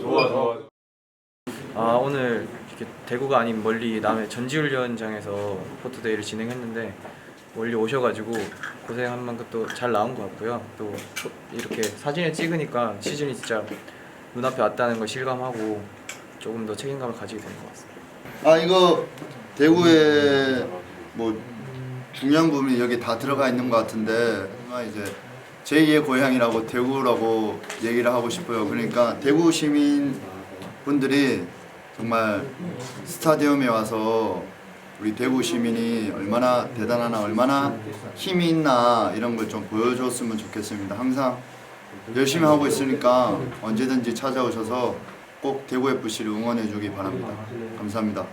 좋아 좋아. 아 오늘 이렇게 대구가 아닌 멀리 남해 전지훈련장에서 포토데이를 진행했는데 멀리 오셔가지고 고생한 만큼 또 잘 나온 것 같고요. 또 이렇게 사진을 찍으니까 시즌이 진짜 눈앞에 왔다는 걸 실감하고 조금 더 책임감을 가지게 되는 것 같습니다. 아 이거 대구에 뭐 중요한 부분이 여기 다 들어가 있는 것 같은데 이제 제2의 고향이라고 대구라고 얘기를 하고 싶어요. 그러니까 대구 시민 분들이 정말 스타디움에 와서 우리 대구 시민이 얼마나 대단하나 얼마나 힘이 있나 이런 걸 좀 보여줬으면 좋겠습니다. 항상 열심히 하고 있으니까 언제든지 찾아오셔서 꼭 대구 FC를 응원해 주기 바랍니다. 감사합니다.